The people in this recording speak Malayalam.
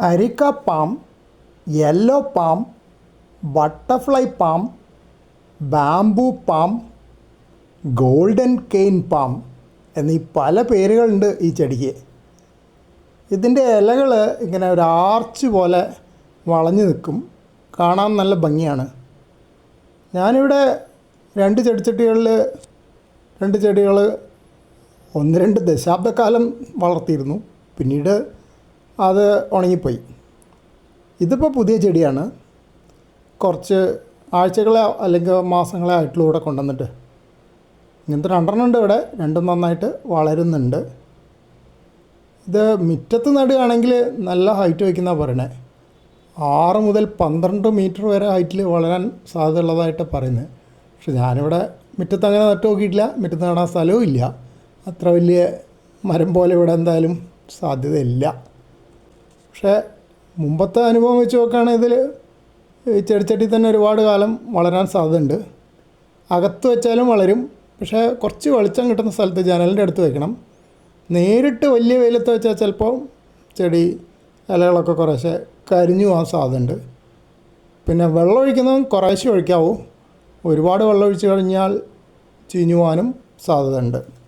Areca palm yellow palm butterfly palm bamboo palm golden cane palm എന്നീ പല പേരുകളുണ്ട് ഈ ചെടിക്ക്. ഇതിന്റെ ഇലകൾ ഇങ്ങനെ ഒരു ആർച്ച് പോലെ വളഞ്ഞു നിൽക്കും. കാണാൻ നല്ല ഭംഗിയാണ്. ഞാനിവിടെ രണ്ട് ചെടിച്ചട്ടികളിൽ രണ്ട് ചെടികൾ ഒന്ന് രണ്ട് ദശാബ്ദക്കാലം വളർത്തിയിരുന്നു. പിന്നീട് അത് ഉണങ്ങിപ്പോയി. ഇതിപ്പോൾ പുതിയ ചെടിയാണ്. കുറച്ച് ആഴ്ചകളെ അല്ലെങ്കിൽ മാസങ്ങളെ ആയിട്ടുള്ള ഇവിടെ കൊണ്ടുവന്നിട്ട്. ഇങ്ങനത്തെ രണ്ടെണ്ണം ഉണ്ട് ഇവിടെ. രണ്ടും നന്നായിട്ട് വളരുന്നുണ്ട്. ഇത് മുറ്റത്ത് നടുകയാണെങ്കിൽ നല്ല ഹൈറ്റ് വയ്ക്കുന്ന പറയണേ. ആറ് മുതൽ പന്ത്രണ്ട് മീറ്റർ വരെ ഹൈറ്റിൽ വളരാൻ സാധ്യതയുള്ളതായിട്ട് പറയുന്നത്. പക്ഷെ ഞാനിവിടെ മുറ്റത്ത് അങ്ങനെ നട്ട് നോക്കിയിട്ടില്ല. മുറ്റത്ത് നടാൻ സ്ഥലവും ഇല്ല. അത്ര വലിയ മരം പോലെ ഇവിടെ എന്തായാലും സാധ്യതയില്ല. പക്ഷേ മുമ്പത്തെ അനുഭവം വെച്ച് നോക്കുകയാണെങ്കിൽ ഇതിൽ ചെടിച്ചട്ടി തന്നെ ഒരുപാട് കാലം വളരാൻ സാധ്യതയുണ്ട്. അകത്ത് വെച്ചാലും വളരും. പക്ഷേ കുറച്ച് വെളിച്ചം കിട്ടുന്ന സ്ഥലത്ത് ജനലിന്റെ അടുത്ത് വെക്കണം. നേരിട്ട് വലിയ വെയിലത്ത് വെച്ചാൽ ചിലപ്പോൾ ചെടി ഇലകളൊക്കെ കുറേശ്ശെ കരിഞ്ഞു പോകാൻ സാധ്യതയുണ്ട്. പിന്നെ വെള്ളം ഒഴിക്കുന്നതും കുറേശ്ശെ ഒഴിക്കാവൂ. ഒരുപാട് വെള്ളം ഒഴിച്ച് കഴിഞ്ഞാൽ ചീഞ്ഞു പോകാനും സാധ്യതയുണ്ട്.